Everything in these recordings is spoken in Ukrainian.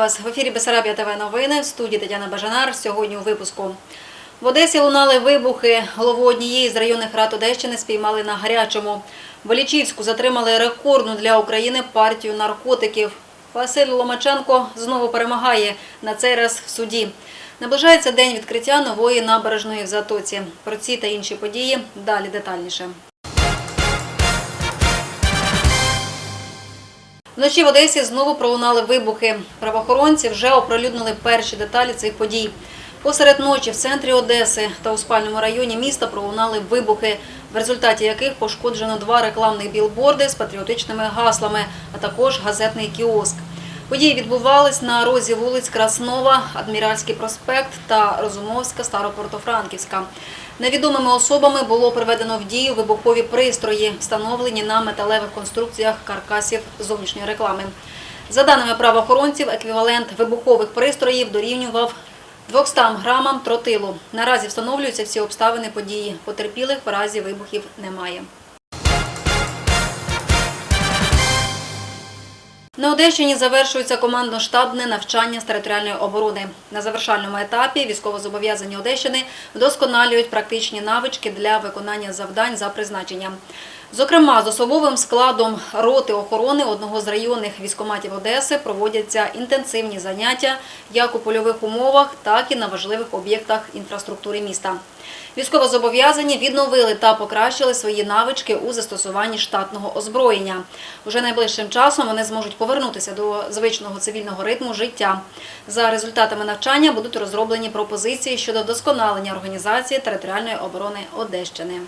Вас в ефірі Бесарабія ТВ новини в студії Тетяна Бажанар. Сьогодні у випуску. В Одесі лунали вибухи. Голову однієї з районних рад Одещини спіймали на гарячому. В Олічівську затримали рекордну для України партію наркотиків. Василь Ломаченко знову перемагає на цей раз в суді. Наближається день відкриття нової набережної в Затоці. Про ці та інші події далі детальніше. Вночі в Одесі знову пролунали вибухи. Правоохоронці вже оприлюднили перші деталі цих подій. Посеред ночі в центрі Одеси та у спальному районі міста пролунали вибухи, в результаті яких пошкоджено два рекламних білборди з патріотичними гаслами, а також газетний кіоск. Події відбувались на розі вулиць Краснова, Адміральський проспект та Розумовська, Старопортофранківська. Невідомими особами було приведено в дію вибухові пристрої, встановлені на металевих конструкціях каркасів зовнішньої реклами. За даними правоохоронців, еквівалент вибухових пристроїв дорівнював 200 грамам тротилу. Наразі встановлюються всі обставини події. Потерпілих в разі вибухів немає. На Одещині завершується командно-штабне навчання з територіальної оборони. На завершальному етапі військовозобов'язані Одещини вдосконалюють практичні навички для виконання завдань за призначенням. Зокрема, з особовим складом роти охорони одного з районних військоматів Одеси проводяться інтенсивні заняття як у польових умовах, так і на важливих об'єктах інфраструктури міста. Військовозобов'язані відновили та покращили свої навички у застосуванні штатного озброєння. Уже найближчим часом вони зможуть повернутися до звичного цивільного ритму життя. За результатами навчання будуть розроблені пропозиції щодо вдосконалення організації територіальної оборони Одещини.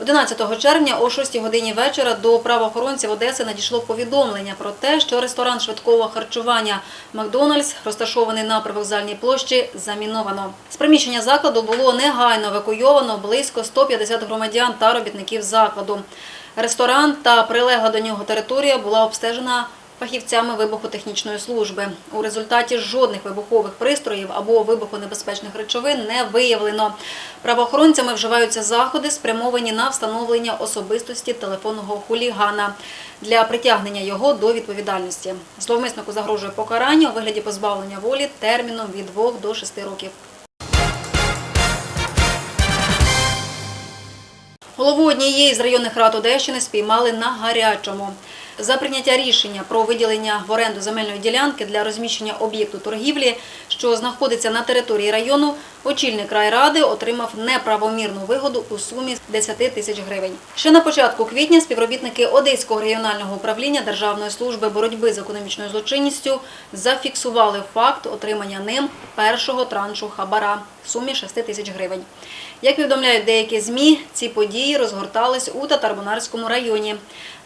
11 червня о 6 годині вечора до правоохоронців Одеси надійшло повідомлення про те, що ресторан швидкого харчування «Макдональдс», розташований на привокзальній площі, заміновано. З приміщення закладу було негайно евакуйовано близько 150 громадян та робітників закладу. Ресторан та прилегла до нього територія була обстежена фахівцями вибухотехнічної служби. У результаті жодних вибухових пристроїв або вибухонебезпечних речовин не виявлено. Правоохоронцями вживаються заходи, спрямовані на встановлення особистості телефонного хулігана для притягнення його до відповідальності. Зловмиснику загрожує покарання у вигляді позбавлення волі терміном від 2 до 6 років. Голову однієї з районних рад Одещини спіймали на гарячому. За прийняття рішення про виділення в оренду земельної ділянки для розміщення об'єкту торгівлі, що знаходиться на території району, очільник райради отримав неправомірну вигоду у сумі 10 тисяч гривень. Ще на початку квітня співробітники Одеського регіонального управління Державної служби боротьби з економічною злочинністю зафіксували факт отримання ним першого траншу хабара в сумі 6 тисяч гривень. Як повідомляють деякі ЗМІ, ці події розгортались у Татарбунарському районі.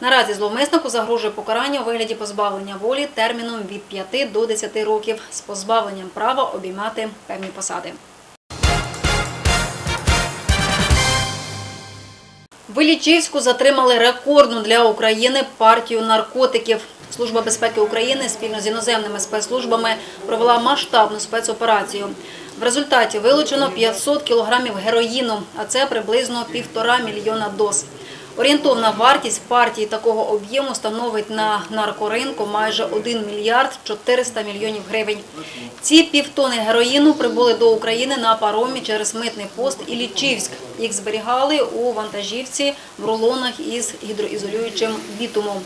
Наразі зловмиснику загрожує покарання у вигляді позбавлення волі терміном від 5 до 10 років з позбавленням права обіймати певні посади. В Ілічівську затримали рекордну для України партію наркотиків. Служба безпеки України спільно з іноземними спецслужбами провела масштабну спецоперацію. В результаті вилучено 500 кілограмів героїну, а це приблизно півтора мільйона доз. Орієнтовна вартість партії такого об'єму становить на наркоринку майже 1 мільярд 400 мільйонів гривень. Ці півтони героїну прибули до України на паромі через митний пост Іллічівськ. Їх зберігали у вантажівці в рулонах із гідроізолюючим бітумом.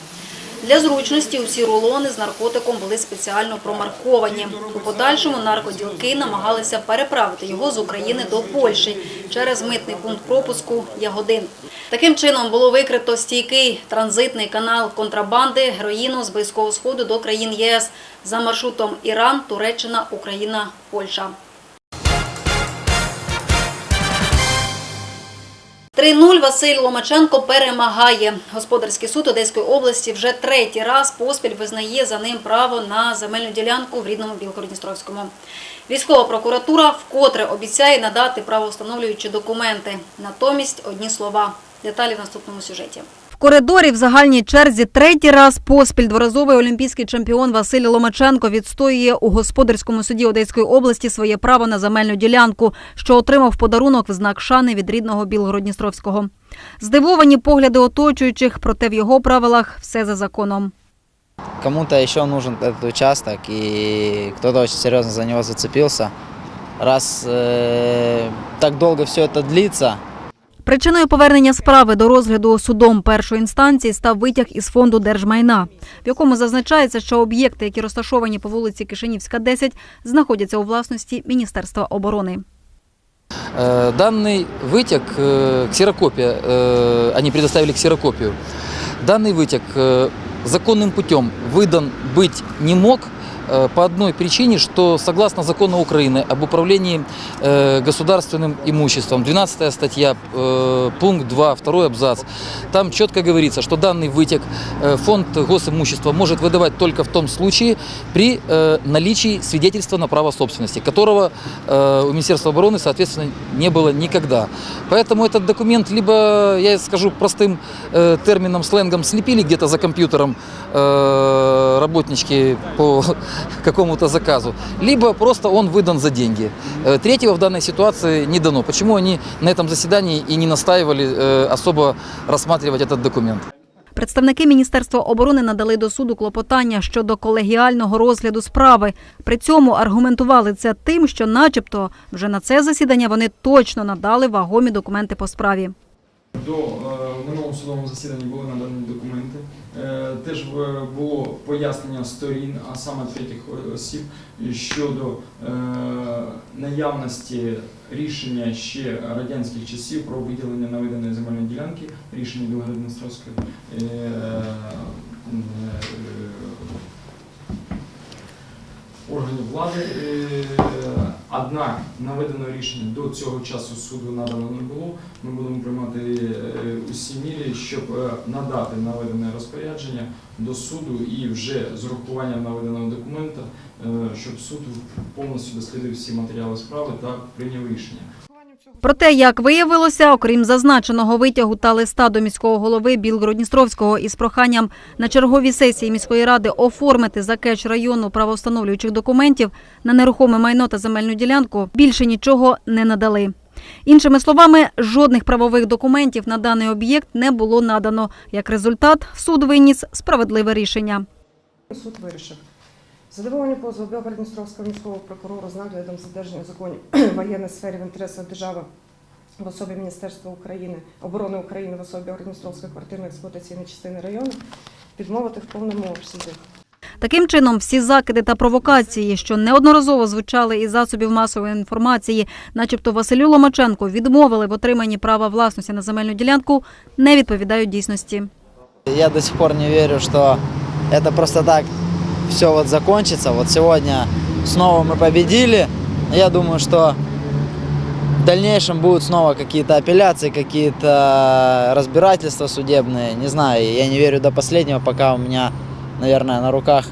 Для зручності усі рулони з наркотиком були спеціально промарковані. У подальшому наркоділки намагалися переправити його з України до Польщі через митний пункт пропуску Ягодин. Таким чином було викрито стійкий транзитний канал контрабанди героїну з Близького Сходу до країн ЄС за маршрутом Іран, Туреччина, Україна, Польща. 3-0 Василь Ломаченко перемагає. Господарський суд Одеської області вже третій раз поспіль визнає за ним право на земельну ділянку в рідному Білгородністровському. Військова прокуратура вкотре обіцяє надати правоустановлюючі документи. Натомість одні слова. Деталі в наступному сюжеті. В коридорі в загальній черзі третій раз поспіль дворазовий олімпійський чемпіон Василь Ломаченко відстоює у господарському суді Одеської області своє право на земельну ділянку, що отримав в подарунок в знак шани від рідного Білгородністровського. Здивовані погляди оточуючих, проте в його правилах все за законом. Кому-то еще нужен этот участок, и кто-то очень серьезно за него зацепился. Раз э, так долго все это длится, Причиною повернення справи до розгляду судом першої інстанції став витяг із фонду держмайна, в якому зазначається, що об'єкти, які розташовані по вулиці Кишинівська, 10, знаходяться у власності Міністерства оборони. Э, Данный вытек, э, ксерокопия, э, они предоставили ксерокопию. Данный вытек э, законным путем выдан быть не мог э, по одной причине, что согласно закону Украины об управлении э, государственным имуществом, 12 статья, э, пункт 2, второй абзац, там четко говорится, что данный вытек э, фонд госимущества может выдавать только в том случае при э, наличии свидетельства на право собственности, которого э, у Министерства обороны, соответственно, не было никогда. Поэтому этот документ либо, я скажу простым э, термином, сленгом, слепили где-то за компьютером э, работнички по какому-то заказу, либо просто он выдан за деньги. Э, Третьего в данной ситуации не дано. Почему они на этом заседании и не настаивали э, особо рассматривать этот документ? Представники Міністерства оборони надали до суду клопотання щодо колегіального розгляду справи. При цьому аргументували це тим, що, начебто, вже на це засідання вони точно надали вагомі документи по справі. До е, в минулому судовому засіданні були надані документи. Е, Теж е, було пояснення сторін, а саме третіх осіб, щодо наявності рішення ще радянських часів про виділення наведеної земельної ділянки, рішення Білгород-Дністровської е, органів влади. Е, Однак наведеного рішення до цього часу суду надано не було. Ми будемо приймати е, усі мірі, щоб е, надати наведене розпорядження до суду і вже з урахуванням наведеного документа, е, щоб суд повністю дослідив всі матеріали справи та прийняв рішення. Проте, як виявилося, окрім зазначеного витягу та листа до міського голови Білгородністровського із проханням на черговій сесії міської ради оформити закеч району правоустановлюючих документів на нерухоме майно та земельну ділянку, більше нічого не надали. Іншими словами, жодних правових документів на даний об'єкт не було надано. Як результат, суд виніс справедливе рішення. Суд вирішив задоволення позову Білгород-Дністровського міського прокурора з наглядом задержання законів воєнної сфері в інтересах держави в особі Міністерства України, оборони України в особі Білгород-Дністровської квартирно-експлуатаційної частини району відмовити в повному обсязі. Таким чином, всі закиди та провокації, що неодноразово звучали із засобів масової інформації, начебто Василю Ломаченку відмовили в отриманні права власності на земельну ділянку, не відповідають дійсності. я до сих пор не верю, что это просто так все вот закончится. Вот сегодня снова мы победили. Я думаю, что в дальнейшем будут снова какие-то апелляции, какие-то разбирательства судебные. Не знаю, я не верю до последнего, пока у меня, наверное, на руках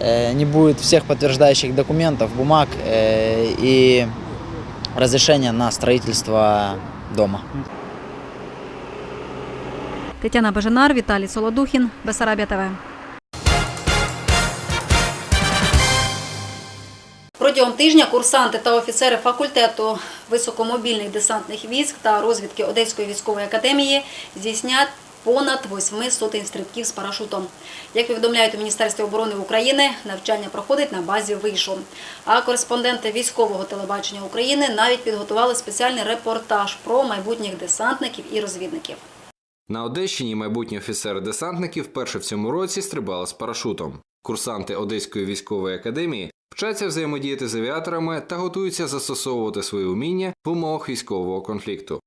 э, не будет всех подтверждающих документов, бумаг э, и разрешения на строительство дома. Тетяна Беженар, Віталій Солодухін, Бесарабія ТВ. Протягом тижня курсанти та офіцери факультету високомобільних десантних військ та розвідки Одеської військової академії здійснять понад восьми сотень стрибків з парашутом. Як повідомляють у Міністерстві оборони України, навчання проходить на базі вишу. А кореспонденти військового телебачення України навіть підготували спеціальний репортаж про майбутніх десантників і розвідників. На Одещині майбутні офіцери-десантники вперше в цьому році стрибали з парашутом. Курсанти Одеської військової академії вчаться взаємодіяти з авіаторами та готуються застосовувати свої уміння в умовах військового конфлікту.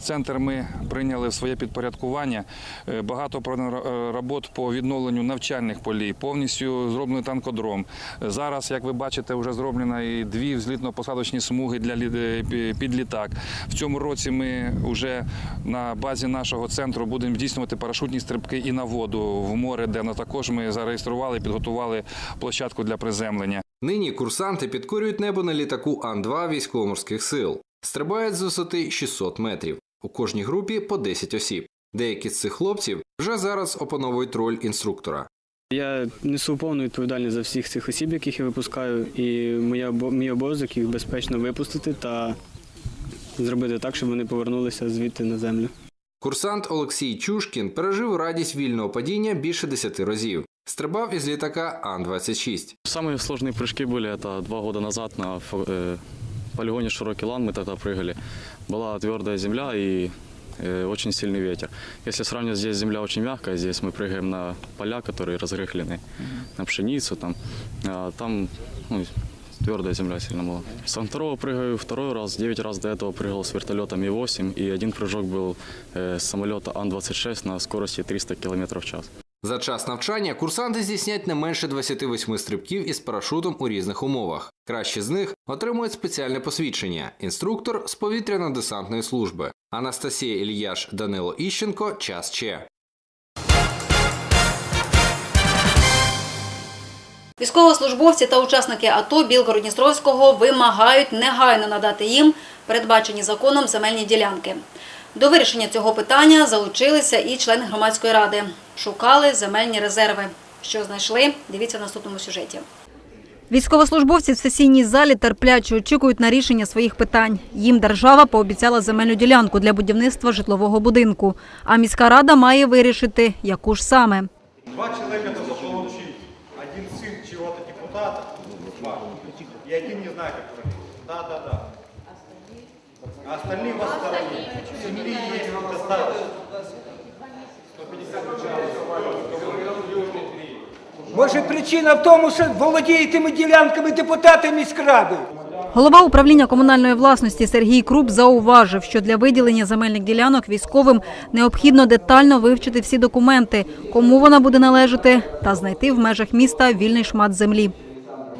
Центр ми прийняли в своє підпорядкування. Е, Багато проведено е, робот по відновленню навчальних полів, повністю зроблений танкодром. Зараз, як ви бачите, вже зроблено і дві взлітно-посадочні смуги для е, під літак. В цьому році ми вже на базі нашого центру будемо здійснювати парашутні стрибки і на воду в море, де також ми зареєстрували і підготували площадку для приземлення. Нині курсанти підкорюють небо на літаку Ан-2 військово-морських сил. Стрибають з висоти 600 метрів. У кожній групі по 10 осіб. Деякі з цих хлопців вже зараз опановують роль інструктора. Я несу повну відповідальність за всіх цих осіб, яких я випускаю, і моя обо- мій обов'язок їх безпечно випустити та зробити так, щоб вони повернулися звідти на землю. Курсант Олексій Чушкін пережив радість вільного падіння більше 10 разів. Стрибав із літака Ан-26. Самые сложные прыжки были это два года назад на фо- э, полигоне Широкий Лан мы тогда прыгали. Была твердая земля и э, очень сильный ветер. Если сравнивать, здесь земля очень мягкая, здесь мы прыгаем на поля, которые разрыхлены, на пшеницу там, а там ну, твердая земля сильно была. Со второго прыгаю второй раз, 9 раз до этого прыгал с вертолета Ми-8 и один прыжок был э, с самолета Ан-26 на скорости 300 км в час. За час навчання курсанти здійснять не менше 28 стрибків із парашутом у різних умовах. Кращі з них отримують спеціальне посвідчення інструктор з повітряно-десантної служби. Анастасія Ільяш, Данило Іщенко. Час Че. Військовослужбовці та учасники АТО Білгород-Дністровського вимагають негайно надати їм передбачені законом земельні ділянки. До вирішення цього питання залучилися і члени громадської ради. Шукали земельні резерви. Що знайшли? Дивіться в наступному сюжеті. Військовослужбовці в сесійній залі терпляче очікують на рішення своїх питань. Їм держава пообіцяла земельну ділянку для будівництва житлового будинку. А міська рада має вирішити, яку ж саме. Два человека должно получить. Один сын чего-то депутата, два. И один не знаю, как пройти. Да, да, да. А остальные вас стороне. Земли есть достаточно. Може причина в тому, що володіє тими ділянками депутати міськради. Голова управління комунальної власності Сергій Круп зауважив, що для виділення земельних ділянок військовим необхідно детально вивчити всі документи, кому вона буде належати, та знайти в межах міста вільний шмат землі.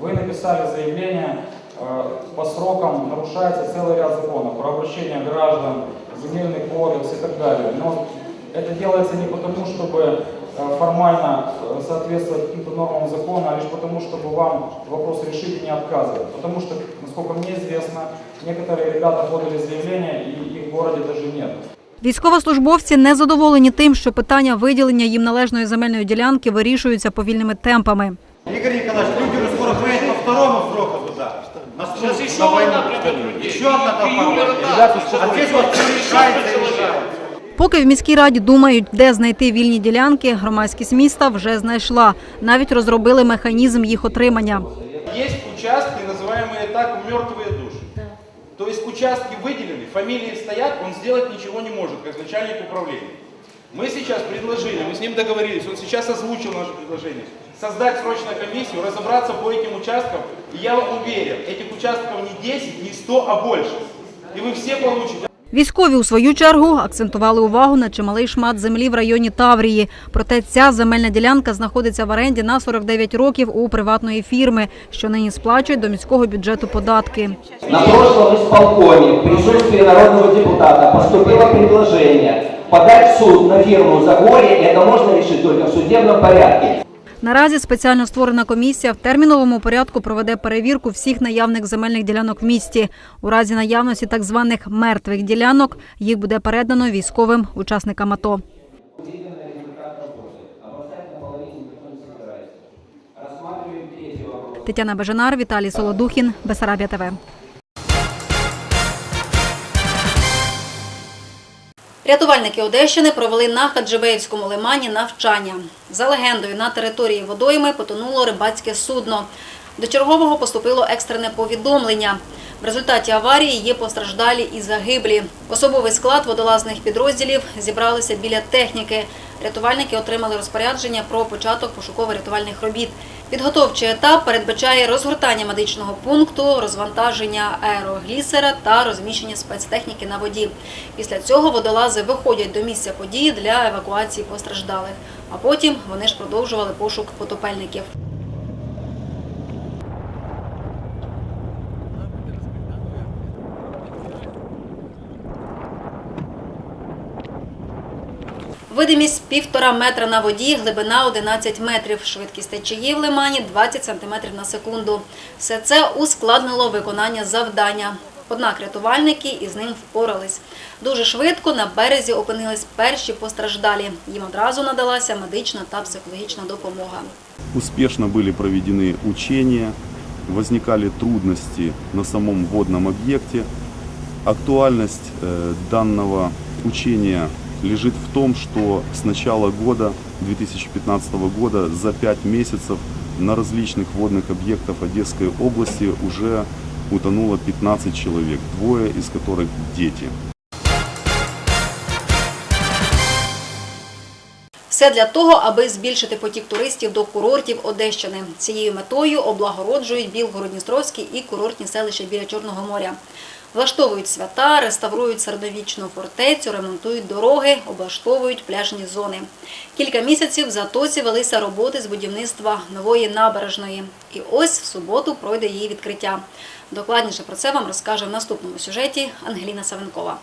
Вы написали заявление, э, по срокам нарушается целый ряд законов про обращение граждан, земельный кодекс и так далее. Но это делается не потому, чтобы э, формально э, соответствовать каким-то нормам закона, а лишь потому, чтобы вам вопрос решить и не отказывать. Потому что, насколько мне известно, некоторые ребята подали заявление, и их в городе даже нет. Військовослужбовці не задоволені тим, що питання виділення їм належної земельної ділянки вирішуються повільними темпами. Игорь Николаевич, люди уже скоро поедут по второму сроку туда. На Сейчас еще одна Еще одна толпа. А здесь вот все решается и решается. Поки в міській раді думають, де знайти вільні ділянки, громадськість міста вже знайшла. Навіть розробили механізм їх отримання. Есть участки, называемые так мертвые души. То есть участки выделены, фамилии стоят, он сделать ничего не может, как начальник управления. Мы сейчас предложили, мы с ним договорились, он сейчас озвучил наше предложение, создать срочную комиссию, разобраться по этим участкам. И я вам уверен, этих участков не 10, не 100, а больше. И вы все получите. Військові у свою чергу акцентували увагу на чималий шмат землі в районі Таврії. Проте ця земельна ділянка знаходиться в оренді на 49 років у приватної фірми, що нині сплачують до міського бюджету податки. На прошлом исполкоме в присутствии народного депутата поступило предложение подать в суд на фирму Загорье. Это можно решить только в судебном порядке. Наразі спеціально створена комісія в терміновому порядку проведе перевірку всіх наявних земельних ділянок в місті. У разі наявності так званих мертвих ділянок їх буде передано військовим учасникам АТО. Тетяна Бежанар, Віталій Солодухін, Бесарабія ТВ. Рятувальники Одещини провели на Хаджибеївському лимані навчання. За легендою, на території водойми потонуло рибацьке судно. До чергового поступило екстрене повідомлення. В результаті аварії є постраждалі і загиблі. Особовий склад водолазних підрозділів зібралися біля техніки. Рятувальники отримали розпорядження про початок пошуково-рятувальних робіт. Підготовчий етап передбачає розгортання медичного пункту, розвантаження аероглісера та розміщення спецтехніки на воді. Після цього водолази виходять до місця події для евакуації постраждалих. А потім вони ж продовжували пошук потопельників. Видимість півтора метра на воді, глибина 11 метрів. Швидкість течії в лимані 20 сантиметрів на секунду. Все це ускладнило виконання завдання. Однак рятувальники із ним впорались. Дуже швидко на березі опинились перші постраждалі. Їм одразу надалася медична та психологічна допомога. Успешно были проведены учения, возникали трудности на самом водном объекте. Актуальность э, данного учения лежит в том, что с начала года, 2015 года, за 5 месяцев на различных водных объектах Одесской области уже утонуло 15 человек, двое из которых дети. Все для того, аби збільшити потік туристів до курортів Одещини. Цією метою облагороджують Білгород-Дністровський і курортні селища біля Чорного моря. Влаштовують свята, реставрують середовічну фортецю, ремонтують дороги, облаштовують пляжні зони. Кілька місяців в Затоці велися роботи з будівництва нової набережної. І ось в суботу пройде її відкриття. Докладніше про це вам розкаже в наступному сюжеті Ангеліна Савенкова.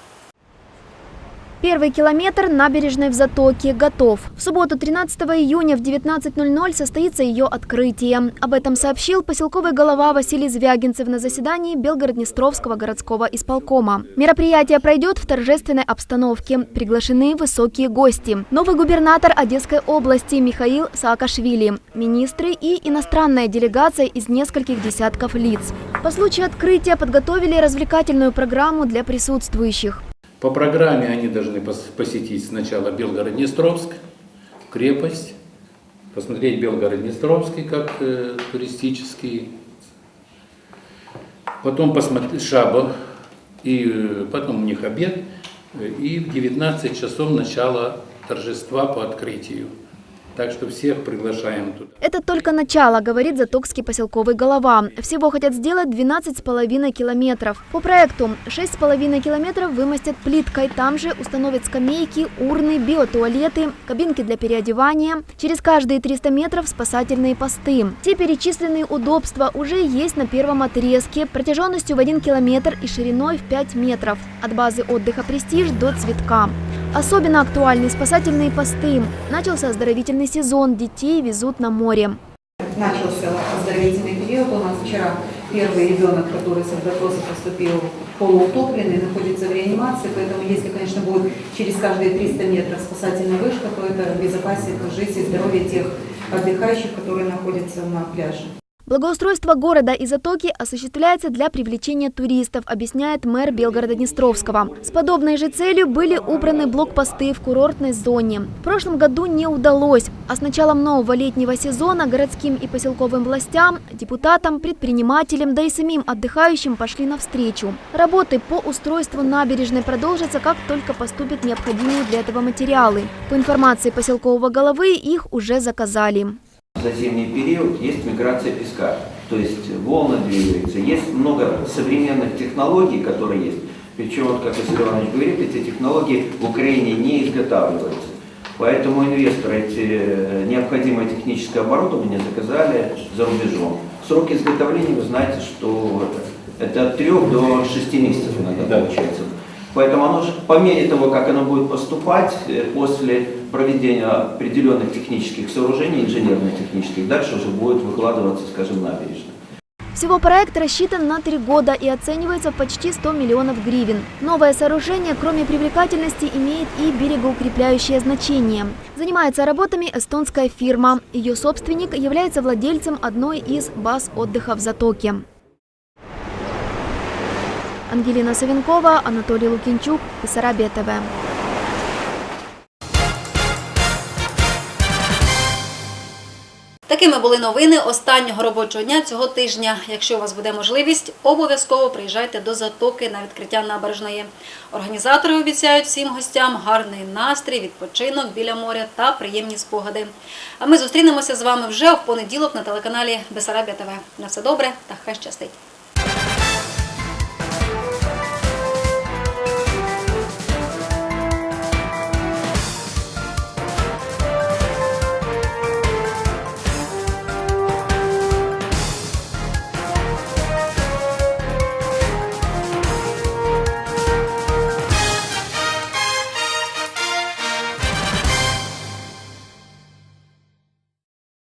Первый километр набережной в Затоке готов. В субботу 13 июня в 19.00 состоится ее открытие. Об этом сообщил поселковый голова Василий Звягинцев на заседании Белгород-Днестровского городского исполкома. Мероприятие пройдет в торжественной обстановке. Приглашены высокие гости. Новый губернатор Одесской области Михаил Саакашвили, министры и иностранная делегация из нескольких десятков лиц. По случаю открытия подготовили развлекательную программу для присутствующих. По программе они должны пос- посетить сначала Белгород-Днестровск, крепость, посмотреть Белгород-Днестровский как э, туристический, потом посмотреть Шабо, и э, потом у них обед, э, и в 19 часов начало торжества по открытию. Так что всех приглашаем туда. Это только начало, говорит затокский поселковый голова. Всего хотят сделать 12,5 километров. По проекту 6,5 километров вымостят плиткой. Там же установят скамейки, урны, биотуалеты, кабинки для переодевания. Через каждые 300 метров спасательные посты. Те перечисленные удобства уже есть на первом отрезке протяженностью в 1 километр и шириной в 5 метров. От базы отдыха «Престиж» до «Цветка». Особенно актуальны спасательные посты. Начался оздоровительный сезон, детей везут на море. Начался оздоровительный период. У нас вчера первый ребенок, который с Альбатроса поступил полуутопленный, находится в реанимации. Поэтому если, конечно, будет через каждые 300 метров спасательная вышка, то это обезопасит жизнь и здоровье тех отдыхающих, которые находятся на пляже. Благоустройство города и затоки осуществляется для привлечения туристов, объясняет мэр Белгорода-Днестровского. С подобной же целью были убраны блокпосты в курортной зоне. В прошлом году не удалось, а с началом нового летнего сезона городским и поселковым властям, депутатам, предпринимателям, да и самим отдыхающим пошли навстречу. Работы по устройству набережной продолжатся, как только поступят необходимые для этого материалы. По информации поселкового головы, их уже заказали. За зимний период есть миграция песка, то есть волны двигаются. Есть много современных технологий, которые есть. Причем, вот, как Василий Иванович говорит, эти технологии в Украине не изготавливаются. Поэтому инвесторы эти э, необходимое техническое оборудование заказали за рубежом. Срок изготовления, вы знаете, что это от 3 до 6 месяцев иногда получается. Поэтому оно же, по мере того, как оно будет поступать, э, после проведения определенных технических сооружений, инженерных технических, дальше уже будет выкладываться, скажем, набережная. Всего проект рассчитан на три года и оценивается в почти 100 миллионов гривен. Новое сооружение, кроме привлекательности, имеет и берегоукрепляющее значение. Занимается работами эстонская фирма. Ее собственник является владельцем одной из баз отдыха в Затоке. Ангелина Савенкова, Анатолий Лукинчук, Бессарабия Такими були новини останнього робочого дня цього тижня. Якщо у вас буде можливість, обов'язково приїжджайте до затоки на відкриття набережної. Організатори обіцяють всім гостям гарний настрій, відпочинок біля моря та приємні спогади. А ми зустрінемося з вами вже в понеділок на телеканалі Бесарабія ТВ. На все добре та хай щастить!